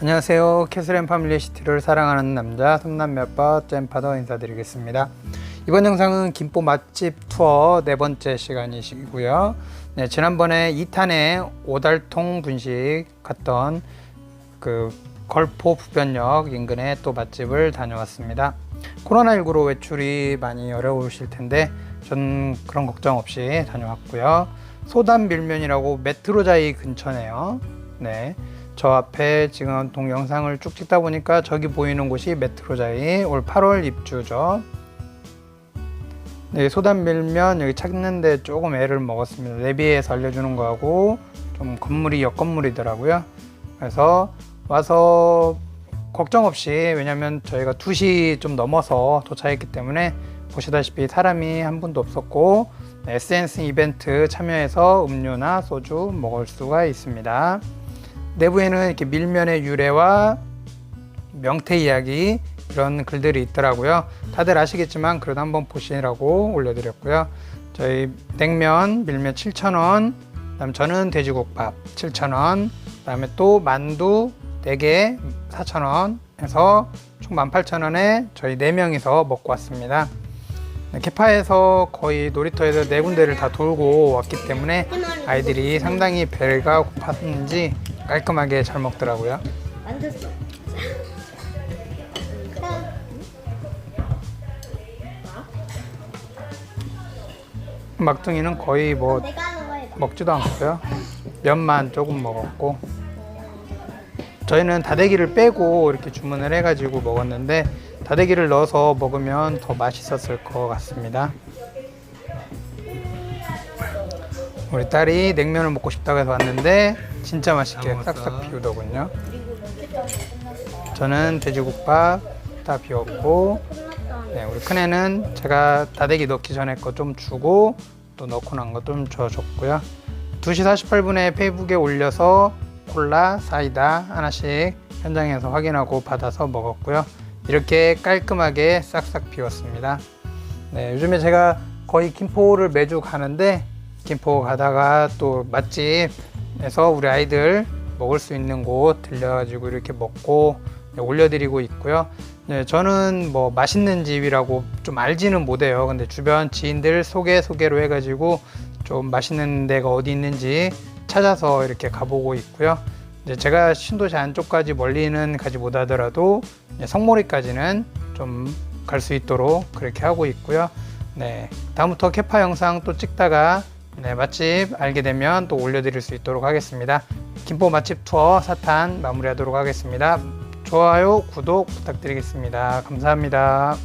안녕하세요. 캐슬앤 파밀리 시티를 사랑하는 남자 삼남매빠 잼파더 인사드리겠습니다. 이번 영상은 김포 맛집 투어 네 번째 시간이시고요. 네, 지난번에 2탄에 오달통 분식 갔던 그 걸포 부변역 인근에 또 맛집을 다녀왔습니다. 코로나19로 외출이 많이 어려우실 텐데 전 그런 걱정 없이 다녀왔고요. 소담 밀면이라고 메트로자이 근처네요. 네. 저 앞에 지금 동영상을 쭉 찍다 보니까 저기 보이는 곳이 메트로자이 올 8월 입주죠. 네, 소담밀면 여기 찾는데 조금 애를 먹었습니다. 내비에서 알려주는 거하고 좀 건물이 옆 건물이더라고요. 그래서 와서 걱정 없이 왜냐면 저희가 2시 좀 넘어서 도착했기 때문에 보시다시피 사람이 한 분도 없었고 네, 에센스 이벤트 참여해서 음료나 소주 먹을 수가 있습니다. 내부에는 이렇게 밀면의 유래와 명태 이야기 이런 글들이 있더라고요. 다들 아시겠지만 그래도 한번 보시라고 올려드렸고요. 저희 냉면 밀면 7,000원, 그다음 저는 돼지국밥 7,000원, 그다음에 또 만두 4개 4,000원 해서 총 18,000원에 저희 4명이서 먹고 왔습니다. 네, 개파에서 거의 놀이터에서 네 군데를 다 돌고 왔기 때문에 아이들이 상당히 배가 고팠는지 깔끔하게 잘 먹더라고요. 만졌어. 막둥이는 거의 뭐 해봐. 먹지도 않고요. 면만 조금 먹었고 저희는 다대기를 빼고 이렇게 주문을 해가지고 먹었는데 다대기를 넣어서 먹으면 더 맛있었을 것 같습니다. 우리 딸이 냉면을 먹고 싶다고 해서 왔는데 진짜 맛있게 싹싹 비우더군요. 저는 돼지국밥 다 비웠고 네, 우리 큰애는 제가 다대기 넣기 전에 거 좀 주고 또 넣고 난 거 좀 줘줬고요. 2시 48분에 페이북에 올려서 콜라, 사이다 하나씩 현장에서 확인하고 받아서 먹었고요. 이렇게 깔끔하게 싹싹 비웠습니다. 네, 요즘에 제가 거의 김포를 매주 가는데 김포 가다가 또 맛집에서 우리 아이들 먹을 수 있는 곳 들려가지고 이렇게 먹고 네, 올려드리고 있고요. 네, 저는 뭐 맛있는 집이라고 좀 알지는 못해요. 근데 주변 지인들 소개 소개로 해가지고 좀 맛있는 데가 어디 있는지 찾아서 이렇게 가보고 있고요. 이제 제가 신도시 안쪽까지 멀리는 가지 못하더라도 성모리까지는 좀 갈 수 있도록 그렇게 하고 있고요. 네, 다음부터 캐파 영상 또 찍다가 네, 맛집 알게 되면 또 올려드릴 수 있도록 하겠습니다. 김포 맛집 투어 사탄 마무리하도록 하겠습니다. 좋아요, 구독 부탁드리겠습니다. 감사합니다.